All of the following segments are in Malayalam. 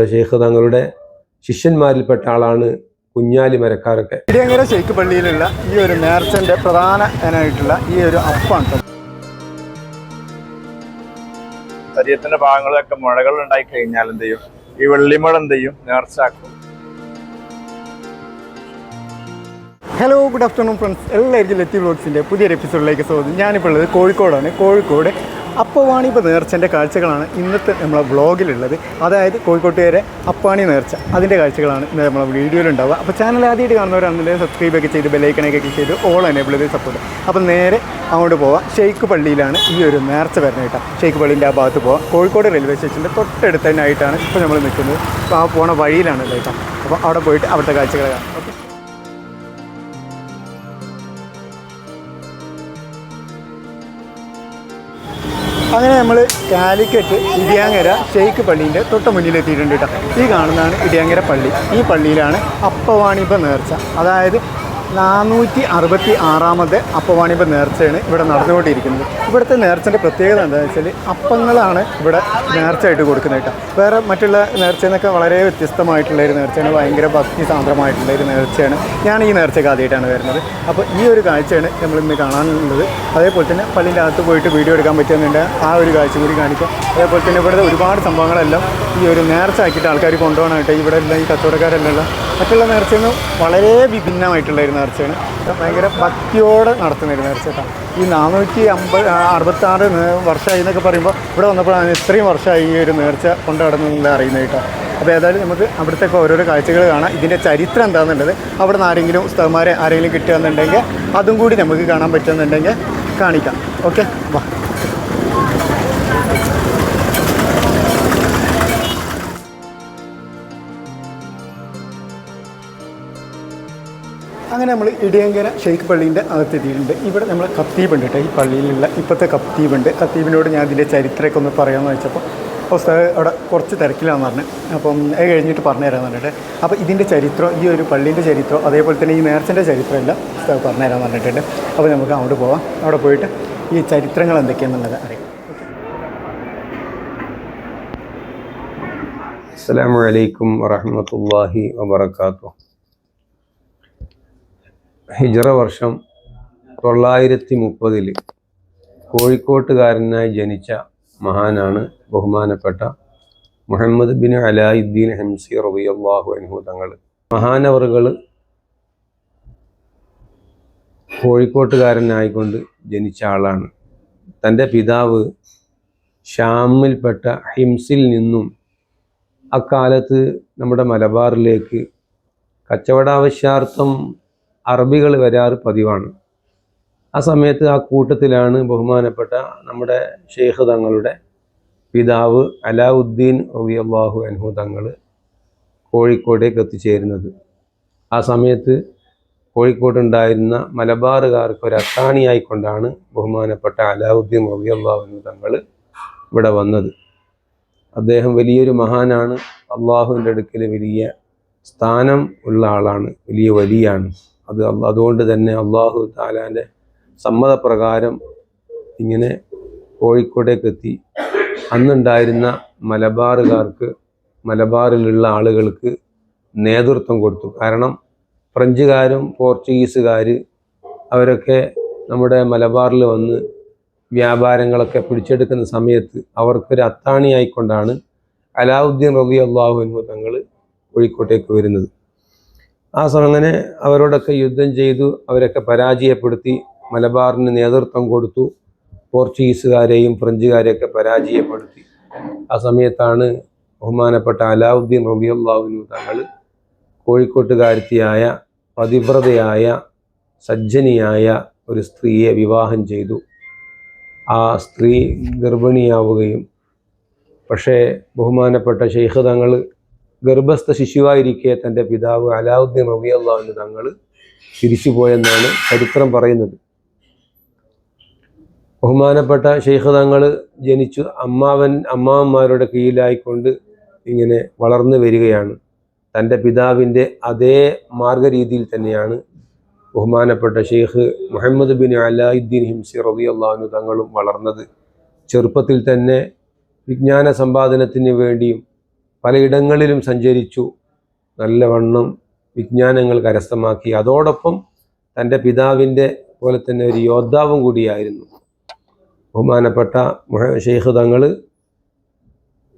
ഷെയ്ഖ് തങ്ങളുടെ ശിഷ്യന്മാരിൽപ്പെട്ട ആളാണ് കുഞ്ഞാലി മരക്കാരൊക്കെ. ഇടിയങ്ങര ഷെയ്ക്ക് പള്ളിയിലുള്ള ഈ ഒരു നേർച്ചന്റെ പ്രധാന ഇനമായിട്ടുള്ള ഈ ഒരു അപ്പാണ്. ശരീരത്തിന്റെ ഭാഗങ്ങളിലൊക്കെ മുഴകൾ ഉണ്ടായി കഴിഞ്ഞാൽ എന്ത് ചെയ്യും? ഈ വെള്ളിമുഴ എന്ത് ചെയ്യും? നേർച്ചാക്കും ഹലോ ഗുഡ് ആഫ്റ്റർനൂൺ ഫ്രണ്ട്സ് എല്ലാവർക്കും ലത്തി വ്ലോഗ്സിന്റെ പുതിയൊരു എപ്പിസോഡിലേക്ക് സ്വാഗതം. ഞാനിപ്പോൾ ഉള്ളത് കോഴിക്കോടാണ്. കോഴിക്കോട് അപ്പവാണിപ്പ നേർച്ചന്റെ കാഴ്ചകളാണ് ഇന്നത്തെ നമ്മളെ വ്ളോഗിലുള്ളത്. അതായത് കോഴിക്കോട്ടുകാരെ അപ്പവാണി നേർച്ച. അതിന്റെ കാഴ്ചകളാണ് ഇന്ന് നമ്മളെ വീഡിയോയിലുണ്ടാവുക. അപ്പോൾ ചാനൽ ആദ്യമായിട്ട് കാണുന്നവരാണെന്നുണ്ടെങ്കിൽ സബ്സ്ക്രൈബ് ഒക്കെ ചെയ്ത് ബെല്ലൈക്കണൊക്കെ ക്ലിക്ക് ചെയ്ത് ഓൾ എനേബിൾ ചെയ്ത് സപ്പോർട്ട് അപ്പോൾ നേരെ അങ്ങോട്ട് പോവാം. ഷെയ്ക്ക് പള്ളിയിലാണ് ഈ ഒരു നേർച്ച വരുന്നത് കേട്ടോ. ഷെയ്ഖ് പള്ളിന്റെ ആ ഭാഗത്ത് പോവാം. കോഴിക്കോട് റെയിൽവേ സ്റ്റേഷന്റെ തൊട്ടടുത്ത് ആയിട്ടാണ് ഇപ്പോൾ നമ്മൾ നിൽക്കുന്നത്. അപ്പോൾ ആ പോണ വഴിയിലാണ് കേട്ടോ. അപ്പോൾ അവിടെ പോയിട്ട് അവിടുത്തെ കാഴ്ചകൾ കാണാം. അങ്ങനെ നമ്മൾ കാലിക്കറ്റ് ഇടിയാങ്ങര ഷെയ്ഖ് പള്ളീന്റെ തൊട്ട് മുന്നിലെത്തിയിട്ടുണ്ട് കേട്ടോ. ഈ കാണുന്നതാണ് ഇടിയാങ്ങര പള്ളി. ഈ പള്ളിയിലാണ് അപ്പവാണിപ്പ നേർച്ച. അതായത് നാനൂറ്റി അറുപത്തി ആറാമത്തെ അപ്പവാണിപ നേർച്ചയാണ് ഇവിടെ നടന്നുകൊണ്ടിരിക്കുന്നത്. ഇവിടുത്തെ നേർച്ചന്റെ പ്രത്യേകത എന്താണെന്ന് വെച്ചാൽ അപ്പങ്ങളാണ് ഇവിടെ നേർച്ചയായിട്ട് കൊടുക്കുന്നത് കേട്ടോ വേറെ മറ്റുള്ള നേർച്ചയെന്നൊക്കെ വളരെ വ്യത്യസ്തമായിട്ടുള്ള ഒരു നേർച്ചയാണ്. ഭയങ്കര ഭക്തി സാന്ദ്രമായിട്ടുള്ള ഒരു നേർച്ചയാണ്. ഞാൻ ഈ നേർച്ചയ്ക്ക് ആദ്യമായിട്ടാണ് വരുന്നത്. അപ്പോൾ ഈ ഒരു കാഴ്ചയാണ് നമ്മൾ ഇന്ന് കാണാനുള്ളത്. അതേപോലെ തന്നെ പള്ളിന്റെ അകത്ത് പോയിട്ട് വീഡിയോ എടുക്കാൻ പറ്റുന്നുണ്ട്. ആ ഒരു കാഴ്ച കൂടി കാണിക്കാം. അതേപോലെ തന്നെ ഇവിടുത്തെ ഒരുപാട് സംഭവങ്ങളെല്ലാം ഈ ഒരു നേർച്ച ആക്കിയിട്ട് ആൾക്കാർ കൊണ്ടുപോകാനായിട്ട് ഇവിടെ എല്ലാം ഈ കച്ചവടക്കാരെല്ലാം മറ്റുള്ള നേർച്ചയിൽ നിന്ന് വളരെ വിഭിന്നമായിട്ടുള്ള ഒരു നേർച്ചയാണ് ഭയങ്കര ഭക്തിയോടെ നടത്തുന്ന ഒരു നേർച്ച ഈ നാനൂറ്റി അമ്പത് അറുപത്താറ് വർഷമായി എന്നൊക്കെ പറയുമ്പോൾ ഇവിടെ വന്നപ്പോഴാണ് ഇത്രയും വർഷമായി ഈ ഒരു നേർച്ച കൊണ്ട് നടന്നില്ല അറിയുന്നത് കേട്ടോ. അപ്പോൾ ഏതായാലും നമുക്ക് അവിടുത്തെ ഓരോരോ കാഴ്ചകൾ കാണാം. ഇതിന്റെ ചരിത്രം എന്താണെന്നുള്ളത് അവിടെ നിന്ന് ആരെങ്കിലും ഉസ്താദ്മാരെ ആരെങ്കിലും കിട്ടുകയെന്നുണ്ടെങ്കിൽ അതും കൂടി നമുക്ക് കാണാൻ പറ്റുമെന്നുണ്ടെങ്കിൽ കാണിക്കാം. ഓക്കെ? വാ. അങ്ങനെ നമ്മൾ ഇടിയങ്കര ഷെയ്ഖ് പള്ളീന്റെ അകത്തെത്തിയിട്ടുണ്ട് ഇവിടെ നമ്മൾ കത്തീപുണ്ട് കേട്ടോ ഈ പള്ളിയിലുള്ള ഇപ്പോഴത്തെ കത്തീപുണ്ട് ഉണ്ട്. കത്തീബിനോട് ഞാൻ ഇതിന്റെ ചരിത്രമൊക്കെ ഒന്ന് പറയാമെന്ന് വെച്ചപ്പോൾ പുസ്തകം അവിടെ കുറച്ച് തിരക്കിലാണെന്ന് പറഞ്ഞു. അപ്പം അത് കഴിഞ്ഞിട്ട് പറഞ്ഞു തരാമെന്ന് പറഞ്ഞിട്ട് അപ്പോൾ ഇതിന്റെ ചരിത്രം ഈ ഒരു പള്ളീന്റെ ചരിത്രം അതേപോലെ തന്നെ ഈ നേർച്ചന്റെ ചരിത്രം എല്ലാം പുസ്തകം പറഞ്ഞു തരാമെന്ന് പറഞ്ഞിട്ടുണ്ട് അപ്പോൾ നമുക്ക് അങ്ങോട്ട് പോവാം. അവിടെ പോയിട്ട് ഈ ചരിത്രങ്ങൾ എന്തൊക്കെയാണെന്നുള്ളത് അറിയാം. അസ്സലാമു അലൈക്കും വറഹ്മത്തുള്ളാഹി വബറകാതുഹു. ഹിജറ വർഷം തൊള്ളായിരത്തി മുപ്പതിൽ കോഴിക്കോട്ടുകാരനായി ജനിച്ച മഹാനാണ് ബഹുമാനപ്പെട്ട മുഹമ്മദ് ബിൻ അലായുദ്ദീൻ ഹംസി റളിയല്ലാഹു അൻഹു. തങ്ങൾ മഹാനവറുകൾ കോഴിക്കോട്ടുകാരനായിക്കൊണ്ട് ജനിച്ച ആളാണ്. തന്റെ പിതാവ് ഷാമിൽപ്പെട്ട ഹിംസിൽ നിന്നും അക്കാലത്ത് നമ്മുടെ മലബാറിലേക്ക് കച്ചവടാവശ്യാർത്ഥം അറബികൾ വരാറ് പതിവാണ്. ആ സമയത്ത് ആ കൂട്ടത്തിലാണ് ബഹുമാനപ്പെട്ട നമ്മുടെ ഷെയ്ഖ് തങ്ങളുടെ പിതാവ് അലാവുദ്ദീൻ റബിയല്ലാഹു അൻഹു തങ്ങൾ കോഴിക്കോടേക്ക് എത്തിച്ചേരുന്നത്. ആ സമയത്ത് കോഴിക്കോട്ടുണ്ടായിരുന്ന മലബാറുകാർക്ക് ഒരു അത്താണിയായിക്കൊണ്ടാണ് ബഹുമാനപ്പെട്ട അലാവുദ്ദീൻ റബിയല്ലാഹു അൻഹു തങ്ങൾ ഇവിടെ വന്നത്. അദ്ദേഹം വലിയൊരു മഹാനാണ്. അള്ളാഹുവിന്റെ അടുക്കൽ വലിയ സ്ഥാനം ഉള്ള ആളാണ്. വലിയ വലിയാണ്. അത് അതുകൊണ്ട് തന്നെ അള്ളാഹു താലാന്റെ സമ്മതപ്രകാരം ഇങ്ങനെ കോഴിക്കോടേക്ക് എത്തി അന്നുണ്ടായിരുന്ന മലബാറുകാർക്ക് മലബാറിലുള്ള ആളുകൾക്ക് നേതൃത്വം കൊടുത്തു. കാരണം ഫ്രഞ്ചുകാരും പോർച്ചുഗീസുകാർ അവരൊക്കെ നമ്മുടെ മലബാറിൽ വന്ന് വ്യാപാരങ്ങളൊക്കെ പിടിച്ചെടുക്കുന്ന സമയത്ത് അവർക്കൊരു അത്താണിയായിക്കൊണ്ടാണ് അലാവുദ്ദീൻ റബി അള്ളാഹുവിനു തങ്ങൾ കോഴിക്കോട്ടേക്ക് വരുന്നത്. ആ സമയം അങ്ങനെ അവരോടൊക്കെ യുദ്ധം ചെയ്തു അവരൊക്കെ പരാജയപ്പെടുത്തി മലബാറിന് നേതൃത്വം കൊടുത്തു പോർച്ചുഗീസുകാരെയും ഫ്രഞ്ചുകാരെയൊക്കെ പരാജയപ്പെടുത്തി. ആ സമയത്താണ് ബഹുമാനപ്പെട്ട അലാവുദ്ദീൻ റബി അള്ളാഹുവിനു തങ്ങൾ കോഴിക്കോട്ടുകാരത്തിയായ പതിവ്രതയായ സജ്ജനിയായ ഒരു സ്ത്രീയെ വിവാഹം ചെയ്തു. ആ സ്ത്രീ ഗർഭിണിയാവുകയും പക്ഷേ ബഹുമാനപ്പെട്ട ഷെയ്ഖ് തങ്ങൾ ഗർഭസ്ഥ ശിശുവായിരിക്കെ തന്റെ പിതാവ് അലാവുദ്ദീൻ റബി അള്ളാഹുവിന് തങ്ങൾ തിരിച്ചുപോയെന്നാണ് ചരിത്രം പറയുന്നത്. ബഹുമാനപ്പെട്ട ഷെയ്ഖ് തങ്ങൾ ജനിച്ചു അമ്മാവൻ അമ്മാവന്മാരുടെ കീഴിലായിക്കൊണ്ട് ഇങ്ങനെ വളർന്നു വരികയാണ്. തന്റെ പിതാവിന്റെ അതേ മാർഗരീതിയിൽ തന്നെയാണ് ബഹുമാനപ്പെട്ട ഷെയ്ഖ് മുഹമ്മദ് ബിൻ അലായുദ്ദീൻ ഹിംസി റബി അള്ളാഹു തങ്ങളും വളർന്നത്. ചെറുപ്പത്തിൽ തന്നെ വിജ്ഞാന സമ്പാദനത്തിന് വേണ്ടിയും പലയിടങ്ങളിലും സഞ്ചരിച്ചു നല്ലവണ്ണം വിജ്ഞാനങ്ങൾ കരസ്ഥമാക്കി. അതോടൊപ്പം തന്റെ പിതാവിന്റെ പോലെ തന്നെ ഒരു യോദ്ധാവും കൂടിയായിരുന്നു. ബഹുമാനപ്പെട്ട ഷെയ്ഖ് തങ്ങൾ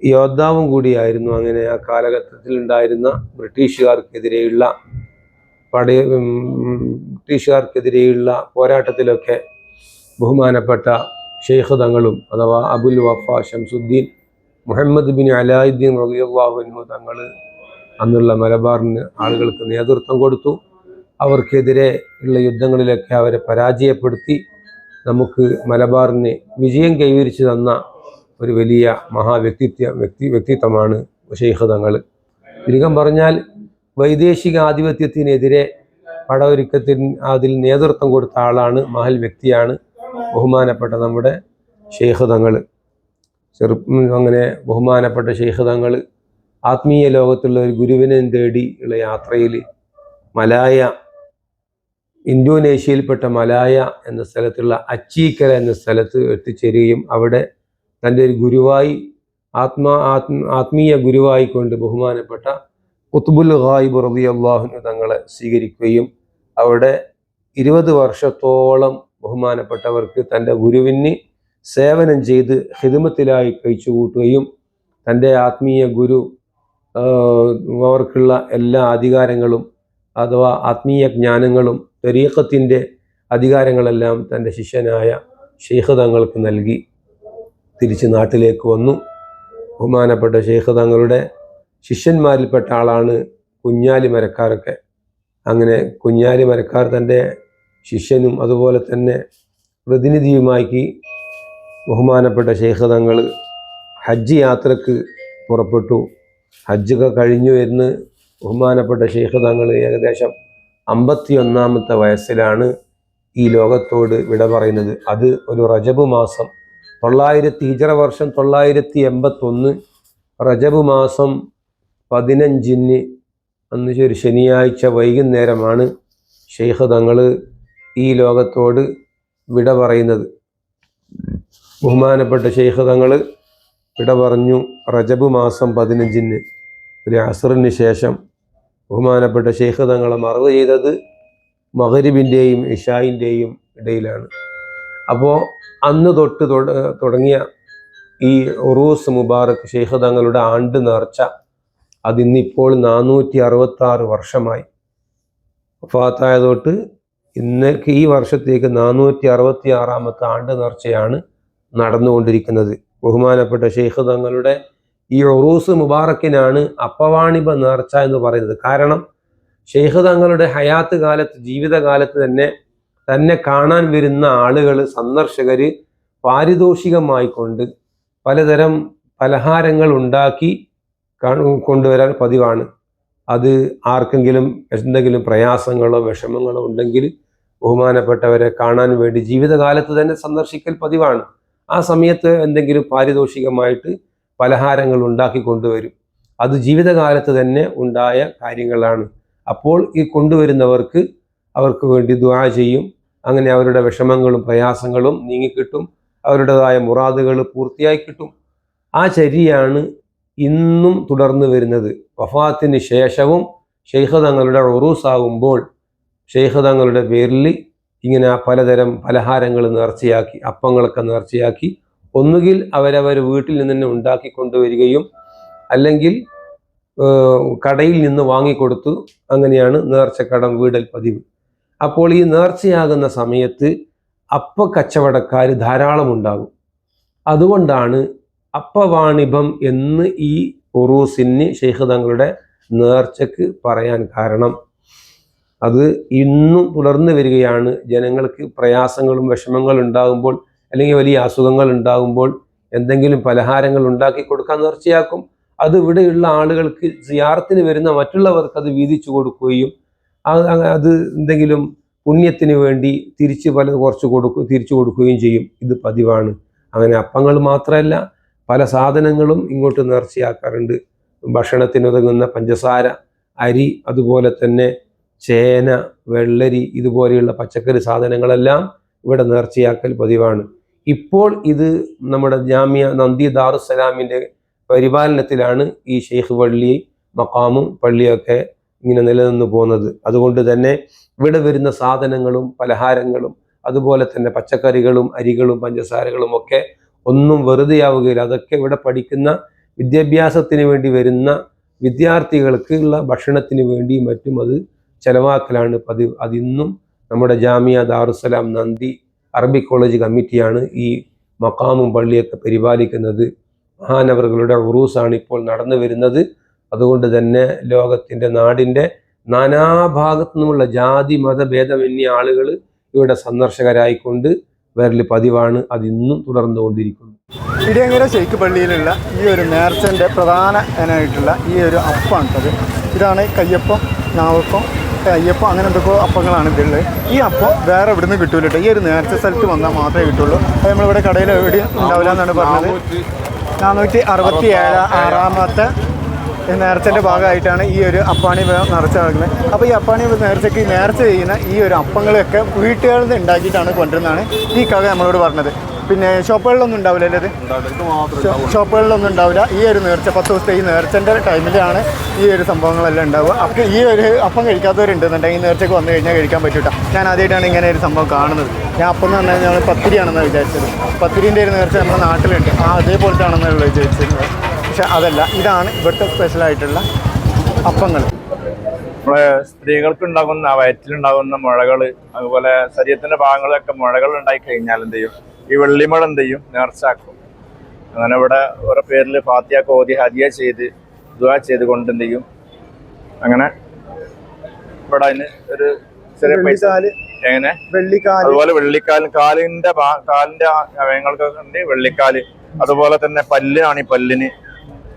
യോദ്ധാവും കൂടിയായിരുന്നു. അങ്ങനെ ആ കാലഘട്ടത്തിൽ ഉണ്ടായിരുന്ന ബ്രിട്ടീഷുകാർക്കെതിരെയുള്ള പടയ ബ്രിട്ടീഷുകാർക്കെതിരെയുള്ള പോരാട്ടത്തിലൊക്കെ ബഹുമാനപ്പെട്ട ഷെയ്ഖ് തങ്ങളും അഥവാ അബുൽ വഫ ഷംസുദ്ദീൻ മുഹമ്മദ് ബിൻ അലായുദ്ദീൻ റബിയുള്ളാഹുവിനു തങ്ങൾ അന്നുള്ള മലബാറിന് ആളുകൾക്ക് നേതൃത്വം കൊടുത്തു. അവർക്കെതിരെ ഉള്ള യുദ്ധങ്ങളിലൊക്കെ അവരെ പരാജയപ്പെടുത്തി നമുക്ക് മലബാറിന് വിജയം കൈവരിച്ചു തന്ന ഒരു വലിയ മഹാവ്യക്തിത്വ വ്യക്തി വ്യക്തിത്വമാണ് ഷെയ്ഖ് തങ്ങൾ ചുരുക്കം പറഞ്ഞാൽ വൈദേശിക ആധിപത്യത്തിനെതിരെ പടയൊരുക്കത്തിന് അതിൽ നേതൃത്വം കൊടുത്ത ആളാണ് മഹൽ വ്യക്തിയാണ് ബഹുമാനപ്പെട്ട നമ്മുടെ ഷെയ്ഖ് തങ്ങൾ ചെറുപ്പം അങ്ങനെ ബഹുമാനപ്പെട്ട ഷെയ്ഖ് തങ്ങൾ ആത്മീയ ലോകത്തുള്ള ഒരു ഗുരുവിനെ തേടി ഉള്ള യാത്രയിൽ മലായ ഇന്തോനേഷ്യയിൽപ്പെട്ട മലായ എന്ന സ്ഥലത്തുള്ള അച്ചീക്കര എന്ന സ്ഥലത്ത് എത്തിച്ചേരുകയും അവിടെ തന്റെ ഒരു ഗുരുവായി ആത്മാ ആത്മ ആത്മീയ ഗുരുവായി കൊണ്ട് ബഹുമാനപ്പെട്ട കുത്തുബുൽ ഖായിബ് റബി അള്ളാഹുന് തങ്ങളെ സ്വീകരിക്കുകയും അവിടെ ഇരുപത് വർഷത്തോളം ബഹുമാനപ്പെട്ടവർക്ക് തന്റെ ഗുരുവിന് സേവനം ചെയ്ത് ഹിദമത്തിലായി കഴിച്ചു കൂട്ടുകയും തന്റെ ആത്മീയ ഗുരു അവർക്കുള്ള എല്ലാ അധികാരങ്ങളും അഥവാ ആത്മീയ ജ്ഞാനങ്ങളും തെരീക്കത്തിന്റെ അധികാരങ്ങളെല്ലാം തന്റെ ശിഷ്യനായ ഷെയ്ഖ് തങ്ങൾക്ക് നൽകി തിരിച്ച് നാട്ടിലേക്ക് വന്നു. ബഹുമാനപ്പെട്ട ഷെയ്ഖ് തങ്ങളുടെ ശിഷ്യന്മാരിൽപ്പെട്ട ആളാണ് കുഞ്ഞാലി മരക്കാരൊക്കെ. അങ്ങനെ കുഞ്ഞാലി മരക്കാർ തന്റെ ശിഷ്യനും അതുപോലെ തന്നെ പ്രതിനിധിയുമാക്കി ബഹുമാനപ്പെട്ട ഷെയ്ഖ് തങ്ങൾ ഹജ്ജ് യാത്രയ്ക്ക് പുറപ്പെട്ടു. ഹജ്ജൊക്കെ കഴിഞ്ഞു എന്ന് ബഹുമാനപ്പെട്ട ഷെയ്ഖ് തങ്ങൾ ഏകദേശം അമ്പത്തി ഒന്നാമത്തെ വയസ്സിലാണ് ഈ ലോകത്തോട് വിട പറയുന്നത്. അത് ഒരു റജബ് മാസം. തൊള്ളായിരത്തി ഹിജറ വർഷം തൊള്ളായിരത്തി എൺപത്തൊന്ന് റജബ് മാസം പതിനഞ്ചിന് അന്ന് ഒരു ശനിയാഴ്ച വൈകുന്നേരമാണ് ഷെയ്ഖ് തങ്ങൾ ഈ ലോകത്തോട് വിട പറയുന്നത്. ബഹുമാനപ്പെട്ട ഷെയ്ഖ് തങ്ങൾ ഇട പറഞ്ഞു റജബ് മാസം പതിനഞ്ചിന് ഒരു അസറിന് ശേഷം ബഹുമാനപ്പെട്ട ഷെയ്ഖ് തങ്ങളെ മറവ് ചെയ്തത് മഹരിബിന്റെയും ഇഷായിന്റെയും ഇടയിലാണ്. അപ്പോൾ അന്ന് തൊട്ട് തുടങ്ങിയ ഈ ഉറൂസ് മുബാറക് ഷെയ്ഖ് തങ്ങളുടെ ആണ്ട് നേർച്ച അതിന്നിപ്പോൾ നാനൂറ്റി അറുപത്താറ് വർഷമായി. വഫാത്തായ തൊട്ട് ഇന്നേക്ക് ഈ വർഷത്തേക്ക് നാനൂറ്റി അറുപത്തി ആറാമത്തെ ആണ്ട് നേർച്ചയാണ് നടന്നുകൊണ്ടിരിക്കുന്നത്. ബഹുമാനപ്പെട്ട ഷെയ്ഖ് തങ്ങളുടെ ഈ ഒറൂസ് മുബാറക്കിനാണ് അപ്പവാണിബ നേർച്ച എന്ന് പറയുന്നത്. കാരണം ഷെയ്ഖ് തങ്ങളുടെ ഹയാത്ത് കാലത്ത് ജീവിതകാലത്ത് തന്നെ തന്നെ കാണാൻ വരുന്ന ആളുകൾ സന്ദർശകർ പാരിതോഷികമായിക്കൊണ്ട് പലതരം പലഹാരങ്ങൾ ഉണ്ടാക്കി കാണു- കൊണ്ടുവരാൻ പതിവാണ്. അത് ആർക്കെങ്കിലും എന്തെങ്കിലും പ്രയാസങ്ങളോ വിഷമങ്ങളോ ഉണ്ടെങ്കിൽ ബഹുമാനപ്പെട്ടവരെ കാണാൻ വേണ്ടി ജീവിതകാലത്ത് തന്നെ സന്ദർശിക്കൽ പതിവാണ്. ആ സമയത്ത് എന്തെങ്കിലും പാരിതോഷികമായിട്ട് പലഹാരങ്ങൾ ഉണ്ടാക്കി കൊണ്ടുവരും. അത് ജീവിതകാലത്ത് തന്നെ ഉണ്ടായ കാര്യങ്ങളാണ്. അപ്പോൾ ഈ കൊണ്ടുവരുന്നവർക്ക് അവർക്ക് വേണ്ടി ദ്വാ ചെയ്യും. അങ്ങനെ അവരുടെ വിഷമങ്ങളും പ്രയാസങ്ങളും നീങ്ങിക്കിട്ടും. അവരുടേതായ മുറാദുകൾ പൂർത്തിയായി കിട്ടും. ആ ചര്യയാണ് ഇന്നും തുടർന്നു വരുന്നത്. വഫാത്തിന് ശേഷവും ഷെയ്ഖ് തങ്ങളുടെ ഉറൂസാകുമ്പോൾ ഷെയ്ഖ് തങ്ങളുടെ പേരിൽ ഇങ്ങനെ പലതരം പലഹാരങ്ങൾ നേർച്ചയാക്കി അപ്പങ്ങളൊക്കെ നേർച്ചയാക്കി ഒന്നുകിൽ അവരവർ വീട്ടിൽ നിന്ന് തന്നെ ഉണ്ടാക്കി കൊണ്ടുവരികയും അല്ലെങ്കിൽ കടയിൽ നിന്ന് വാങ്ങിക്കൊടുത്തു. അങ്ങനെയാണ് നേർച്ചക്കടം വീടൽ പതിവ്. അപ്പോൾ ഈ നേർച്ചയാകുന്ന സമയത്ത് അപ്പ കച്ചവടക്കാർ ധാരാളം ഉണ്ടാകും അതുകൊണ്ടാണ് അപ്പവാണിഭം എന്ന് ഈ ഉറൂസിന് ഷെയ്ഖ് തങ്ങളുടെ നേർച്ചക്ക് പറയാൻ കാരണം. അത് ഇന്നും തുടർന്ന് വരികയാണ്. ജനങ്ങൾക്ക് പ്രയാസങ്ങളും വിഷമങ്ങളും ഉണ്ടാകുമ്പോൾ അല്ലെങ്കിൽ വലിയ അസുഖങ്ങൾ ഉണ്ടാകുമ്പോൾ എന്തെങ്കിലും പലഹാരങ്ങൾ ഉണ്ടാക്കി കൊടുക്കാൻ തീർച്ചയാക്കും അത് ഇവിടെയുള്ള ആളുകൾക്ക് സിയാറത്തിന് വരുന്ന മറ്റുള്ളവർക്ക് അത് വീതിച്ചു കൊടുക്കുകയും അത് എന്തെങ്കിലും പുണ്യത്തിന് വേണ്ടി തിരിച്ച് പല കുറച്ച് കൊടുക്കും തിരിച്ചു കൊടുക്കുകയും ചെയ്യും. ഇത് പതിവാണ്. അങ്ങനെ അപ്പങ്ങൾ മാത്രമല്ല പല സാധനങ്ങളും ഇങ്ങോട്ട് നേർച്ചയാക്കാറുണ്ട്. ഭക്ഷണത്തിനുതകുന്ന പഞ്ചസാര അരി അതുപോലെ തന്നെ ചേന വെള്ളരി ഇതുപോലെയുള്ള പച്ചക്കറി സാധനങ്ങളെല്ലാം ഇവിടെ നേർച്ചയാക്കൽ പതിവാണ്. ഇപ്പോൾ ഇത് നമ്മുടെ ജാമ്യ നന്ദി ദാറുസലാമിന്റെ പരിപാലനത്തിലാണ് ഈ ഷെയ്ഖ് പള്ളി മക്കാമും പള്ളിയൊക്കെ ഇങ്ങനെ നിലനിന്ന് പോകുന്നത്. അതുകൊണ്ട് തന്നെ ഇവിടെ വരുന്ന സാധനങ്ങളും പലഹാരങ്ങളും അതുപോലെ തന്നെ പച്ചക്കറികളും അരികളും പഞ്ചസാരകളും ഒക്കെ ഒന്നും വെറുതെ ആവുകയില്ല അതൊക്കെ ഇവിടെ പഠിക്കുന്ന വിദ്യാഭ്യാസത്തിന് വേണ്ടി വരുന്ന വിദ്യാർത്ഥികൾക്കുള്ള ഭക്ഷണത്തിന് വേണ്ടി മറ്റും അത് ചെലവാക്കലാണ് പതിവ്. അതിന്നും നമ്മുടെ ജാമിയ ദാറുസലാം നന്ദി അറബി കോളേജ് കമ്മിറ്റിയാണ് ഈ മക്കാമും പള്ളിയൊക്കെ പരിപാലിക്കുന്നത്. മഹാനവറുകളുടെ ഉറൂസാണ് ഇപ്പോൾ നടന്നു വരുന്നത്. അതുകൊണ്ട് തന്നെ ലോകത്തിന്റെ നാടിന്റെ നാനാഭാഗത്തു നിന്നുമുള്ള ജാതി മതഭേദമന്യ ആളുകൾ ഇവിടെ സന്ദർശകരായിക്കൊണ്ട് വരൽ പതിവാണ്. അതിന്നും തുടർന്നുകൊണ്ടിരിക്കുന്നു. ഇടിയങ്ങര ഷെയ്ഖ് പള്ളിയിലുള്ള ഈ ഒരു നേർച്ചന്റെ പ്രധാന ഇനമായിട്ടുള്ള ഈ ഒരു അപ്പാണ് ഇതാണ് കയ്യപ്പം. നാവപ്പം അയ്യപ്പം അങ്ങനെ എന്തൊക്കെയോ അപ്പങ്ങളാണ് ഇതിലുള്ളത് ഈ അപ്പം വേറെ എവിടെ നിന്ന് കിട്ടൂല കേട്ടോ ഈ ഒരു നേരത്തെ സ്ഥലത്ത് വന്നാൽ മാത്രമേ കിട്ടുള്ളൂ. അത് നമ്മളിവിടെ കടയിൽ എവിടെയും ഉണ്ടാവില്ല എന്നാണ് പറഞ്ഞത്. നാനൂറ്റി അറുപത്തി ഏഴ് ആറാമത്തെ നേർച്ചന്റെ ഭാഗമായിട്ടാണ് ഈ ഒരു അപ്പാണി നിറച്ച് നടക്കുന്നത്. അപ്പോൾ ഈ അപ്പാണി നേരത്തേക്ക് നേരത്തെ നേർച്ച ചെയ്യുന്ന ഈ ഒരു അപ്പങ്ങളൊക്കെ വീട്ടുകാരിൽ നിന്ന് ഉണ്ടാക്കിയിട്ടാണ് കൊണ്ടുവരുന്നതാണ് ഈ കഥ നമ്മളോട് പറഞ്ഞത്. പിന്നെ ഷോപ്പുകളിലൊന്നും ഉണ്ടാവില്ല. അല്ലേ ഷോപ്പുകളിലൊന്നും ഉണ്ടാവില്ല. ഈ ഒരു നേർച്ച പത്ത് ദിവസത്തെ ഈ നേർച്ചന്റെ ടൈമിലാണ് ഈ ഒരു സംഭവങ്ങളെല്ലാം ഉണ്ടാവുക. അപ്പോൾ ഈ ഒരു അപ്പം കഴിക്കാത്തവരുണ്ടെന്നുണ്ടെങ്കിൽ ഈ നേർച്ചയ്ക്ക് വന്നു കഴിഞ്ഞാൽ കഴിക്കാൻ പറ്റൂട്ടോ. ഞാൻ ആദ്യമായിട്ടാണ് ഇങ്ങനെ ഒരു സംഭവം കാണുന്നത്. ഞാൻ അപ്പം എന്ന് പറഞ്ഞാൽ ഞങ്ങൾ പത്തിരിയാണെന്ന് വിചാരിച്ചത്. പത്തിരിന്റെ ഒരു നേർച്ച നമ്മുടെ നാട്ടിലുണ്ട്. ആ അതേപോലത്തെ ആണെന്നുള്ളത് വിചാരിച്ചിരുന്നത്. പക്ഷെ അതല്ല ഇതാണ് ഇവിടുത്തെ സ്പെഷ്യലായിട്ടുള്ള അപ്പങ്ങൾ. നമ്മളെ സ്ത്രീകൾക്ക് ഉണ്ടാകുന്ന വയറ്റിലുണ്ടാകുന്ന മുഴകൾ അതുപോലെ ശരീരത്തിന്റെ ഭാഗങ്ങളൊക്കെ മുഴകൾ ഉണ്ടായി കഴിഞ്ഞാൽ എന്ത് ചെയ്യും? ഈ വെള്ളിമുള എന്ത് ചെയ്യും? നേർച്ചാക്കും അങ്ങനെ ഇവിടെ ഓരോ പേരിൽ ഫാത്തിയ ഓതി ഹദിയ ചെയ്ത് ദുആ ചെയ്തുകൊണ്ട് എന്ത് ചെയ്യും? അങ്ങനെ ഇവിടെ അതിന് ഒരു ചെറിയ പൈസ. എങ്ങനെ? വെള്ളിക്കാൽ. അതുപോലെ വെള്ളിക്കാൽ കാലിന്റെ കാലിന്റെ അവയങ്ങൾക്കൊക്കെ ഉണ്ട് വെള്ളിക്കാൽ. അതുപോലെ തന്നെ പല്ലിനാണ് ഈ പല്ലിന്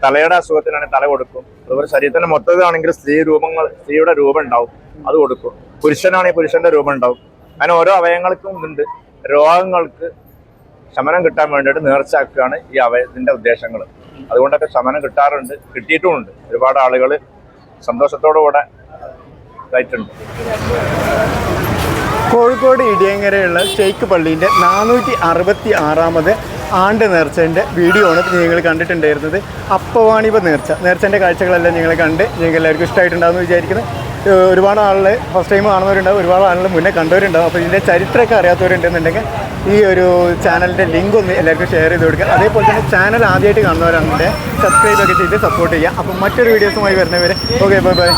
തലയുടെ അസുഖത്തിനാണെങ്കിൽ തല കൊടുക്കും. അതുപോലെ ശരീരത്തിന്റെ മൊത്തത്തിലാണെങ്കിൽ സ്ത്രീ രൂപങ്ങൾ സ്ത്രീയുടെ രൂപം ഉണ്ടാവും. അത് കൊടുക്കും. പുരുഷനാണെങ്കിൽ പുരുഷന്റെ രൂപം ഉണ്ടാവും. അങ്ങനെ ഓരോ അവയവങ്ങൾക്കും ഉണ്ട്. രോഗങ്ങൾക്ക് ശമനം കിട്ടാൻ വേണ്ടിയിട്ട് നേർച്ചയാക്കുകയാണ് ഈ അവയത്തിന്റെ ഉദ്ദേശങ്ങൾ. അതുകൊണ്ടൊക്കെ ശമനം കിട്ടാറുണ്ട് കിട്ടിയിട്ടുമുണ്ട്. ഒരുപാട് ആളുകൾ സന്തോഷത്തോടു കൂടെ ഇതായിട്ടുണ്ട്. കോഴിക്കോട് ഇടിയങ്ങരയുള്ള ഷെയ്ഖ് പള്ളിന്റെ നാനൂറ്റി അറുപത്തി ആറാമത് ആണ്ട് നേർച്ചേന്റെ വീഡിയോ ആണ് നിങ്ങൾ കണ്ടിട്ടുണ്ടായിരുന്നത്. അപ്പവാണിപ നേർച്ച. നേർച്ചേന്റെ കാഴ്ചകളെല്ലാം നിങ്ങൾ കണ്ട് നിങ്ങൾ എല്ലാവർക്കും ഇഷ്ടമായിട്ടുണ്ടാകുമെന്ന് വിചാരിക്കുന്നു. ഒരുപാട് ആളുകൾ ഫസ്റ്റ് ടൈം കാണുന്നവരുണ്ടാവും ഒരുപാട് ആളുകൾ മുന്നേ കണ്ടവരുണ്ടാവും. അപ്പോൾ ഇതിന്റെ ചരിത്രമൊക്കെ അറിയാത്തവരുണ്ടെന്നുണ്ടെങ്കിൽ ഈ ഒരു ചാനലിന്റെ ലിങ്ക് ഒന്ന് എല്ലാവർക്കും ഷെയർ ചെയ്ത് കൊടുക്കുക. അതേപോലെ തന്നെ ചാനൽ ആദ്യമായിട്ട് കാണുന്നവരാണെങ്കിൽ സബ്സ്ക്രൈബ് ഒക്കെ ചെയ്ത് സപ്പോർട്ട് ചെയ്യുക. അപ്പം മറ്റൊരു വീഡിയോസുമായി വരുന്നവരെ. Okay bye bye